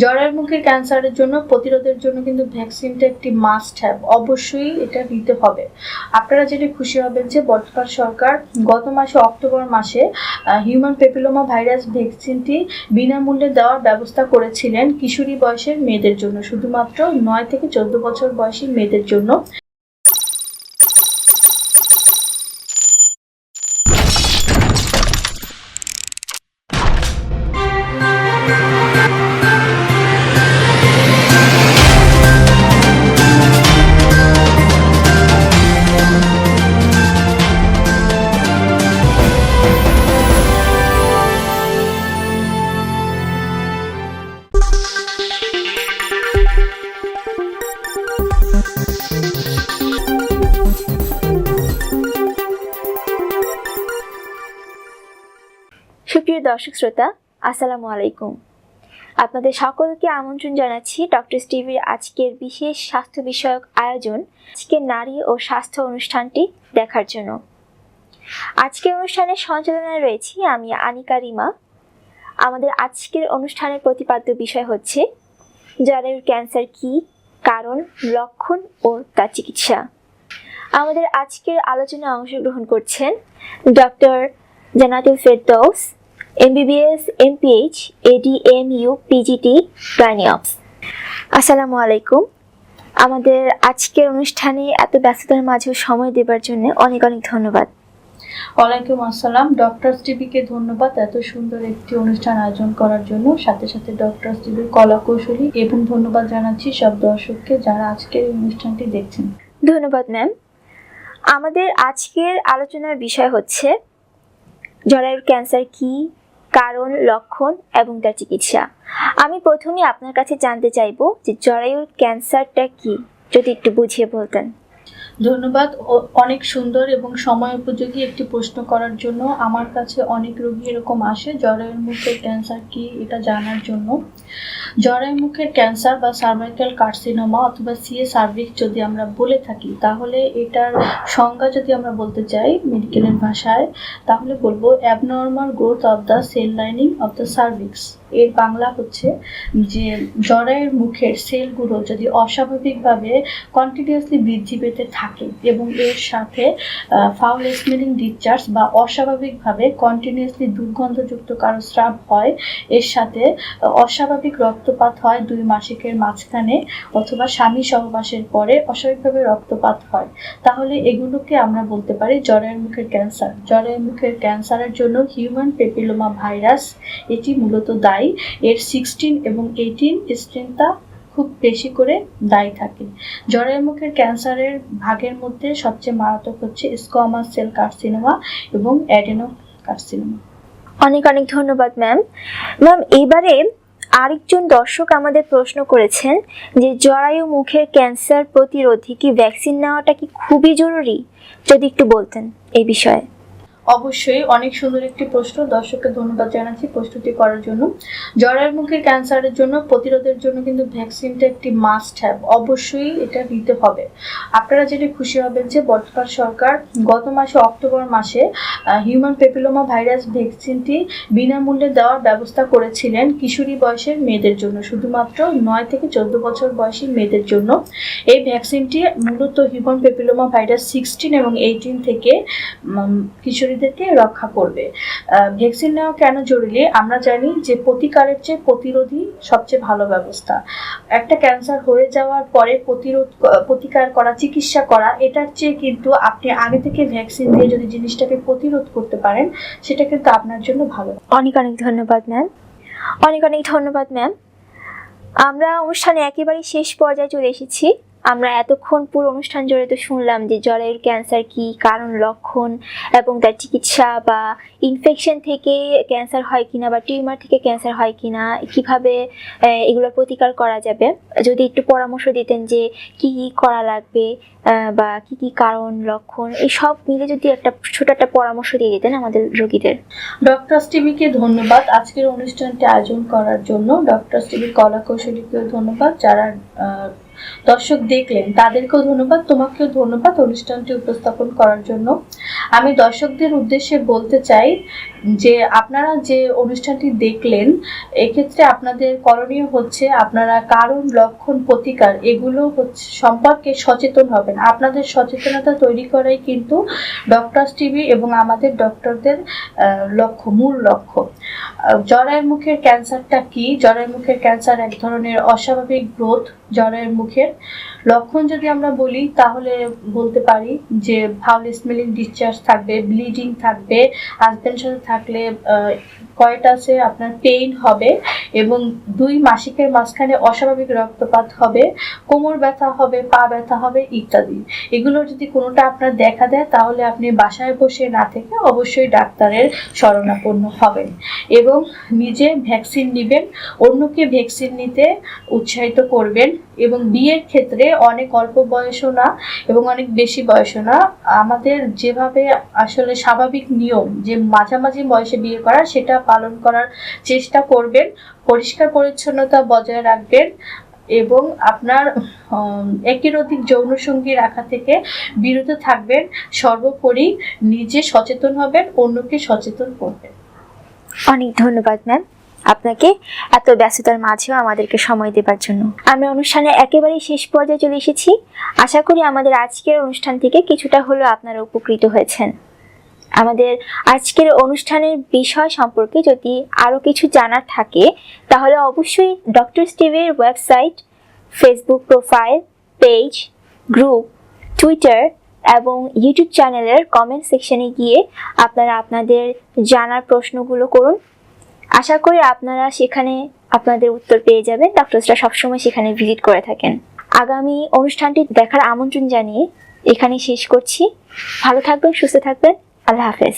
জরায়ুর মুখের ক্যান্সারের জন্য, প্রতিরোধের জন্য কিন্তু ভ্যাকসিনটা একটি মাস্ট হ্যাভ অবশ্যই এটা নিতে হবে। আপনারা জেনে খুশি হবেন যে বর্তমান সরকার গত মাসে, অক্টোবর মাসে হিউম্যান পেপিলোমা ভাইরাস ভ্যাকসিনটি বিনামূল্যে দেওয়ার ব্যবস্থা করেছিলেন কিশোরী বয়সের মেয়েদের জন্য। শুধুমাত্র নয় থেকে চোদ্দ বছর বয়সী মেয়েদের জন্য। সুপ্রিয় দর্শক শ্রোতা, আসসালামু আলাইকুম। আপনাদের সকলকে আমন্ত্রণ জানাচ্ছি ডক্টর টিভির আজকের বিশেষ স্বাস্থ্য বিষয়ক আয়োজন, আজকে নারী ও স্বাস্থ্য অনুষ্ঠানটি দেখার জন্য। আজকের অনুষ্ঠানের সঞ্চালনায় রয়েছি আমি আনিকা রিমা। আমাদের আজকের অনুষ্ঠানের প্রতিপাদ্য বিষয় হচ্ছে জরায়ুর ক্যান্সার কি, কারণ, লক্ষণ ও তার চিকিৎসা। আমাদের আজকের আলোচনায় অংশগ্রহণ করছেন doctor Jannatul Ferdous MBBS MPH ADMU PGT গাইনিঅপস আসসালামু আলাইকুম। আমাদের আজকের অনুষ্ঠানে এত ব্যস্ততার মাঝেও সময় দেবার জন্য অনেক অনেক ধন্যবাদ। ওয়ালাইকুম আসসালাম। ডক্টর টিভিকে ধন্যবাদ এত সুন্দর একটি অনুষ্ঠান আয়োজন করার জন্য। সাথে সাথে ডক্টর টিভির কলা কৌশলী এবং ধন্যবাদ জানাচ্ছি সব দর্শককে যারা আজকের অনুষ্ঠানটি দেখছেন। ধন্যবাদ ম্যাম আমাদের আজকের আলোচনার বিষয় হচ্ছে জরায়ুর ক্যান্সার কি? কারণ, লক্ষণ এবং তার চিকিৎসা। আমি প্রথমে আপনার কাছে জানতে চাইব যে জরায়ুর ক্যান্সারটা কি, যদি একটু বুঝিয়ে বলতেন। ধন্যবাদ। অনেক সুন্দর এবং সময় উপযোগী একটি প্রশ্ন করার জন্য। আমার কাছে অনেক রোগী এরকম আসে, জরায়ুর মুখের ক্যান্সার কি এটা জানার জন্য। জরায়ু মুখের ক্যান্সার বা সার্ভাইকাল কার্সিনোমা অথবা সিএ সার্ভিক্স যদি আমরা বলে থাকি, তাহলে এটার সংজ্ঞা যদি আমরা বলতে চাই মেডিকেলের ভাষায়, তাহলে বলব abnormal growth of the cell lining of the cervix এর বাংলা হচ্ছে যে জরায়ুর মুখের সেলগুলো যদি অস্বাভাবিকভাবে কন্টিনিউয়াসলি বৃদ্ধি পেতে থাকে এবং এর সাথে ফাউল স্মেলিং ডিসচার্জ বা অস্বাভাবিকভাবে কন্টিনিউয়াসলি দুর্গন্ধযুক্ত কারও স্রাব হয়, এর সাথে অস্বাভাবিক রক্তপাত হয় দুই মাসিকের মাঝখানে অথবা স্বামী সহবাসের পরে অস্বাভাবিকভাবে রক্তপাত হয়। তাহলে এগুলোকে আমরা বলতে পারি জরায়ুর মুখের ক্যান্সার জরায়ুর মুখের ক্যান্সারের জন্য হিউম্যান পেপিলোমা ভাইরাস এটি মূলত দায়ী এর সিক্সটিন এবং এইটিন স্ট্রেনটা খুব বেশি করে দায়ী থাকে। জরায়ু মুখের ক্যান্সারের ভাগের মধ্যে সবচেয়ে মারাত্মক হচ্ছে স্কোয়ামাস সেল কার্সিনোমা এবং অ্যাডেনো কার্সিনোমা অনেক অনেক ধন্যবাদ ম্যাম ম্যাম এবারে আরেকজন দর্শক আমাদের প্রশ্ন করেছেন যে জরায়ু মুখের ক্যান্সার প্রতিরোধী কি ভ্যাকসিন নেওয়াটা কি খুবই জরুরি? যদি একটু বলতেন এই বিষয়ে। অবশ্যই অনেক সুন্দর একটি প্রশ্ন। দর্শককে ধন্যবাদ জানাচ্ছি প্রস্তুতি করার জন্য। জরায়ুর মুখের ক্যান্সারের জন্য প্রতিরোধের জন্য কিন্তু ভ্যাকসিনটা একটি মাস্ট হ্যাভ অবশ্যই এটা নিতে হবে। আপনারা জেনে খুশি হবেন যে বর্তমান সরকার গত মাসে অক্টোবর মাসে হিউম্যান পেপিলোমা ভাইরাস ভ্যাকসিনটি বিনামূল্যে দেওয়ার ব্যবস্থা করেছিলেন কিশোরী বয়সের মেয়েদের জন্য। শুধুমাত্র নয় থেকে চোদ্দ বছর বয়সী মেয়েদের জন্য। এই ভ্যাকসিনটি মূলত হিউম্যান পেপিলোমা ভাইরাস সিক্সটিন এবং এইটিন থেকে উম, কিশোরীদেরকে রক্ষা করবে। ভ্যাকসিন নেওয়া কেন জরুরি? আমরা জানি যে প্রতিকারের চেয়ে প্রতিরোধী সবচেয়ে ভালো ব্যবস্থা। একটা ক্যান্সার হয়ে যাওয়ার পরে প্রতিরোধ, প্রতিকার করা, চিকিৎসা করা, এটার চেয়ে কিন্তু আপনি আগে থেকে ভ্যাকসিন দিয়ে যদি জিনিসটাকে প্রতিরোধ করতে পারেন, সেটা কিন্তু আপনার জন্য ভালো। অনেক অনেক ধন্যবাদ ম্যাম অনেক অনেক ধন্যবাদ ম্যাম আমরা অনুষ্ঠানে একেবারে শেষ পর্যায়ে চলে এসেছি। আমরা এতক্ষণ পুরো অনুষ্ঠান জুড়ে তো শুনলাম যে জরায়ুর ক্যান্সার কি কারণ লক্ষণ এবং তার চিকিৎসা বা ইনফেকশন থেকে ক্যান্সার হয় কিনা বা টিউমার থেকে ক্যান্সার হয় কিনা, কীভাবে এগুলোর প্রতিকার করা যাবে? যদি একটু পরামর্শ দিতেন যে কি কি করা লাগবে বা কি কি কারণ, লক্ষণ, এই সব মিলে যদি একটা ছোট একটা পরামর্শ দিয়ে দিতেন আমাদের রোগীদের। ডক্টর টিভিকে ধন্যবাদ আজকের অনুষ্ঠানটি আয়োজন করার জন্য। ডক্টর টিভির কলা কৌশলীকেও ধন্যবাদ, যারা দর্শক দেখলেন, তাদেরকেও ধন্যবাদ, তোমাকেও ধন্যবাদ অনুষ্ঠানটি উপস্থাপন করার জন্য। আমি দর্শকদের উদ্দেশ্যে বলতে চাই যে, আপনারা যে অনুষ্ঠানটি দেখলেন, এক্ষেত্রে আপনাদের করণীয় হচ্ছে আপনারা কারণ, লক্ষণ, প্রতিকার এগুলো হচ্ছে, সম্পর্কে সচেতন হবেন। আপনাদের সচেতনতা তৈরি করাই কিন্তু ডক্টরস টিভি এবং আমাদের ডক্টরদের লক্ষ্য, মূল লক্ষ্য। জরায়ুর মুখের ক্যান্সারটা কি? জরায়ুর মুখের ক্যান্সার এক ধরনের অস্বাভাবিক গ্রোথ। জরায়ুর মুখের। লক্ষণ যদি আমরা বলি, তাহলে বলতে পারি যে ফাউল স্মেলিং ডিসচার্জ থাকবে ব্লিডিং থাকবে হাজব্যান্ড সাথে থাকলে কয়টাসে আপনার পেইন হবে এবং দুই মাসিকের মাঝখানে অস্বাভাবিক রক্তপাত হবে, কোমর ব্যথা হবে, পা ব্যথা হবে ইত্যাদি। এগুলো যদি কোনোটা আপনার দেখা দেয়, তাহলে আপনি বাসায় বসে না থেকে অবশ্যই ডাক্তারের শরণাপন্ন হবেন এবং নিজে ভ্যাকসিন নেবেন, অন্যকে ভ্যাকসিন নিতে উৎসাহিত করবেন। এবং বিয়ের ক্ষেত্রে অনেক অল্প বয়সও না এবং অনেক বেশি বয়সও না। আমাদের যেভাবে আসলে স্বাভাবিক নিয়ম যে মাঝামাঝি বয়সে বিয়ে করা, সেটা পালন করার চেষ্টা করবেন। পরিষ্কার পরিচ্ছন্নতা বজায় রাখবেন এবং আপনার একের অধিক যৌন যৌনসঙ্গী রাখা থেকে বিরত থাকবেন। সর্বোপরি নিজে সচেতন হবেন, অন্যকে সচেতন করবেন। অনেক ধন্যবাদ ম্যাম আপনাকে এত ব্যস্ততার মাঝেও আমাদেরকে সময় দেবার জন্য। আমরা অনুষ্ঠানের একেবারেই শেষ পর্যায়ে চলে এসেছি। আশা করি আমাদের আজকের অনুষ্ঠান থেকে কিছুটা হলেও আপনারা উপকৃত হয়েছেন। আমাদের আজকের অনুষ্ঠানের বিষয় সম্পর্কে যদি আরও কিছু জানার থাকে, তাহলে অবশ্যই doctor স্টিভের website, Facebook profile, page, group, Twitter এবং ইউটিউব চ্যানেলের কমেন্ট সেকশনে গিয়ে আপনারা আপনাদের জানার প্রশ্নগুলো করুন। আশা করি আপনারা সেখানে আপনাদের উত্তর পেয়ে যাবেন। ডক্টরসরা সবসময় সেখানে ভিজিট করে থাকেন। আগামী অনুষ্ঠানটি দেখার আমন্ত্রণ জানিয়ে এখানে শেষ করছি। ভালো থাকবেন, সুস্থ থাকবেন। আল্লাহ হাফেজ।